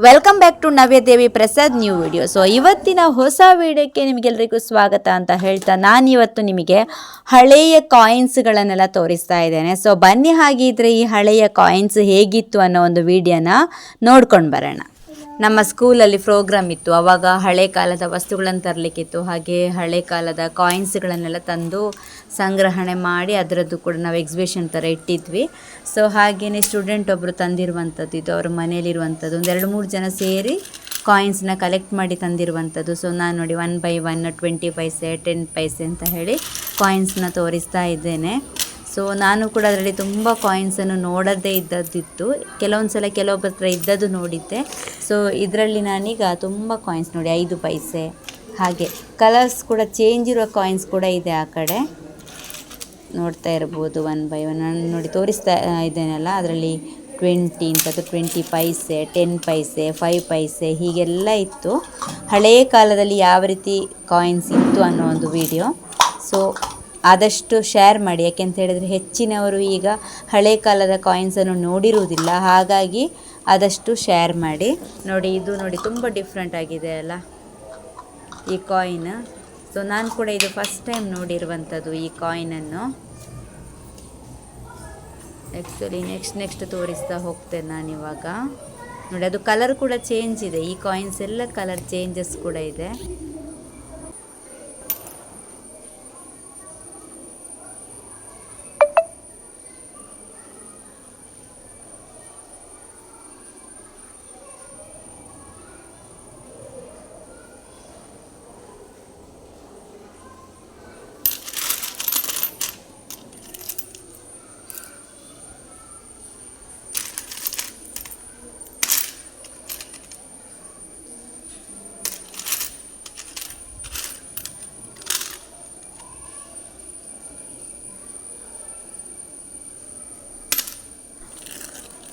Welcome back to Navyadevi Prasad new video so ಇವತ್ತಿನ ಹೊಸ ವಿಡಿಯೋಕ್ಕೆ ನಿಮಗೆಲ್ಲರಿಗೂ ಸ್ವಾಗತ ಅಂತ ಹೇಳ್ತಾ ನಾನಿವತ್ತು ನಿಮಗೆ ಹಳೆಯ ಕಾಯಿನ್ಸ್ಗಳನ್ನೆಲ್ಲ ತೋರಿಸ್ತಾ ಇದ್ದೇನೆ. ಸೊ ಬನ್ನಿ ಹಾಗಿದ್ರೆ ಈ ಹಳೆಯ ಕಾಯಿನ್ಸ್ ಹೇಗಿತ್ತು ಅನ್ನೋ ಒಂದು ವಿಡಿಯೋನ ನೋಡ್ಕೊಂಡು ಬರೋಣ. ನಮ್ಮ ಸ್ಕೂಲಲ್ಲಿ ಪ್ರೋಗ್ರಾಮ್ ಇತ್ತು. ಅವಾಗ ಹಳೆ ಕಾಲದ ವಸ್ತುಗಳನ್ನು ತರಲಿಕ್ಕಿತ್ತು. ಹಾಗೆ ಹಳೆ ಕಾಲದ ಕಾಯಿನ್ಸ್ಗಳನ್ನೆಲ್ಲ ತಂದು ಸಂಗ್ರಹಣೆ ಮಾಡಿ ಅದರದ್ದು ಕೂಡ ನಾವು ಎಕ್ಸಿಬಿಷನ್ ಥರ ಇಟ್ಟಿದ್ವಿ. ಸೊ ಹಾಗೆಯೇ ಸ್ಟೂಡೆಂಟ್ ಒಬ್ಬರು ತಂದಿರುವಂಥದ್ದು ಇದು. ಅವ್ರ ಮನೆಯಲ್ಲಿರುವಂಥದ್ದು. ಒಂದು ಎರಡು ಮೂರು ಜನ ಸೇರಿ ಕಾಯಿನ್ಸ್ನ ಕಲೆಕ್ಟ್ ಮಾಡಿ ತಂದಿರುವಂಥದ್ದು. ಸೊ ನಾನು ನೋಡಿ one by one twenty paise ten paise ಅಂತ ಹೇಳಿ ಕಾಯಿನ್ಸ್ನ ತೋರಿಸ್ತಾ ಇದ್ದೇನೆ. ಸೊ ನಾನು ಕೂಡ ಅದರಲ್ಲಿ ತುಂಬ ಕಾಯಿನ್ಸನ್ನು ನೋಡದೇ ಇದ್ದದ್ದಿತ್ತು. ಕೆಲವೊಂದು ಸಲ ಕೆಲವೊಬ್ಬರ ಹತ್ರ ಇದ್ದದ್ದು ನೋಡಿದ್ದೆ. ಸೊ ಇದರಲ್ಲಿ ನಾನೀಗ ತುಂಬ ಕಾಯಿನ್ಸ್ ನೋಡಿ, ಐದು ಪೈಸೆ, ಹಾಗೆ ಕಲರ್ಸ್ ಕೂಡ ಚೇಂಜ್ ಇರುವ ಕಾಯಿನ್ಸ್ ಕೂಡ ಇದೆ ಆ ಕಡೆ. ನೋಡ್ತಾ ಇರ್ಬೋದು ಒನ್ ಬೈ ಒನ್ ನಾನು ನೋಡಿ ತೋರಿಸ್ತಾ ಇದ್ದೇನಲ್ಲ, ಅದರಲ್ಲಿ ಟ್ವೆಂಟಿ ಅಥವಾ twenty paise ten paise five paise, ಹೀಗೆಲ್ಲ ಇತ್ತು. ಹಳೆಯ ಕಾಲದಲ್ಲಿ ಯಾವ ರೀತಿ ಕಾಯಿನ್ಸ್ ಇತ್ತು ಅನ್ನೋ ಒಂದು ವಿಡಿಯೋ ಸೊ ಆದಷ್ಟು ಶೇರ್ ಮಾಡಿ. ಯಾಕೆಂತ ಹೇಳಿದರೆ ಹೆಚ್ಚಿನವರು ಈಗ ಹಳೆ ಕಾಲದ ಕಾಯಿನ್ಸನ್ನು ನೋಡಿರುವುದಿಲ್ಲ. ಹಾಗಾಗಿ ಆದಷ್ಟು ಶೇರ್ ಮಾಡಿ. ನೋಡಿ, ಇದು ನೋಡಿ, ತುಂಬ ಡಿಫ್ರೆಂಟ್ ಆಗಿದೆ ಅಲ್ಲ ಈ ಕಾಯಿನ್ ಸೊ ನಾನು ಕೂಡ ಇದು ಫಸ್ಟ್ ಟೈಮ್ ನೋಡಿರುವಂಥದ್ದು ಈ ಕಾಯಿನನ್ನು ಆ್ಯಕ್ಚುಲಿ ನೆಕ್ಸ್ಟ್ ನೆಕ್ಸ್ಟ್ ತೋರಿಸ್ತಾ ಹೋಗ್ತೇನೆ ನಾನಿವಾಗ ನೋಡಿ, ಅದು ಕಲರ್ ಕೂಡ ಚೇಂಜ್ ಇದೆ. ಈ ಕಾಯಿನ್ಸ್ ಎಲ್ಲ ಕಲರ್ ಚೇಂಜಸ್ ಕೂಡ ಇದೆ.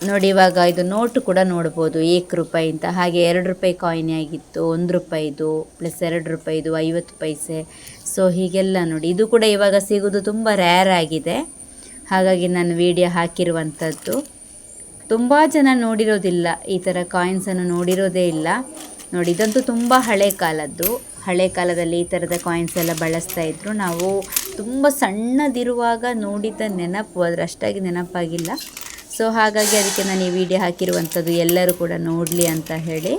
ನೋಡಿ ಇವಾಗ ಇದು ನೋಟು ಕೂಡ ನೋಡ್ಬೋದು. ಏಕ್ ರೂಪಾಯಿ ಅಂತ. ಹಾಗೆ ಎರಡು ರೂಪಾಯಿ ಕಾಯಿನ್ ಆಗಿತ್ತು. ಒಂದು ರೂಪಾಯಿದು ಪ್ಲಸ್ ಎರಡು ರೂಪಾಯಿದು ಐವತ್ತು ಪೈಸೆ. ಸೊ ಹೀಗೆಲ್ಲ ನೋಡಿ. ಇದು ಕೂಡ ಇವಾಗ ಸಿಗೋದು ತುಂಬ ರ್ಯಾರ್ ಆಗಿದೆ. ಹಾಗಾಗಿ ನಾನು ವಿಡಿಯೋ ಹಾಕಿರುವಂಥದ್ದು ತುಂಬ ಜನ ನೋಡಿರೋದಿಲ್ಲ. ಈ ಥರ ಕಾಯಿನ್ಸನ್ನು ನೋಡಿರೋದೇ ಇಲ್ಲ. ನೋಡಿ, ಇದಂತೂ ತುಂಬ ಹಳೆ ಕಾಲದ್ದು. ಹಳೆ ಕಾಲದಲ್ಲಿ ಈ ಥರದ ಕಾಯಿನ್ಸ್ ಎಲ್ಲ ಬಳಸ್ತಾ ಇದ್ರು. ನಾವು ತುಂಬ ಸಣ್ಣದಿರುವಾಗ ನೋಡಿದ ನೆನಪು. ಅದರಷ್ಟಾಗಿ ನೆನಪಾಗಿಲ್ಲ. ಸೊ ಹಾಗಾಗಿ ಅದಕ್ಕೆ ನಾನು ಈ ವಿಡಿಯೋ ಹಾಕಿರುವಂಥದ್ದು ಎಲ್ಲರೂ ಕೂಡ ನೋಡಲಿ ಅಂತ ಹೇಳಿ.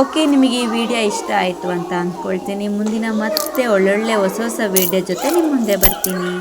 ಓಕೆ, ನಿಮಗೆ ಈ ವಿಡಿಯೋ ಇಷ್ಟ ಆಯಿತು ಅಂತ ಅಂದ್ಕೊಳ್ತೀನಿ. ಮುಂದಿನ ಮತ್ತೆ ಒಳ್ಳೊಳ್ಳೆ ಹೊಸ ಹೊಸ ವಿಡಿಯೋ ಜೊತೆ ನಿಮ್ಮ ಮುಂದೆ ಬರ್ತೀನಿ.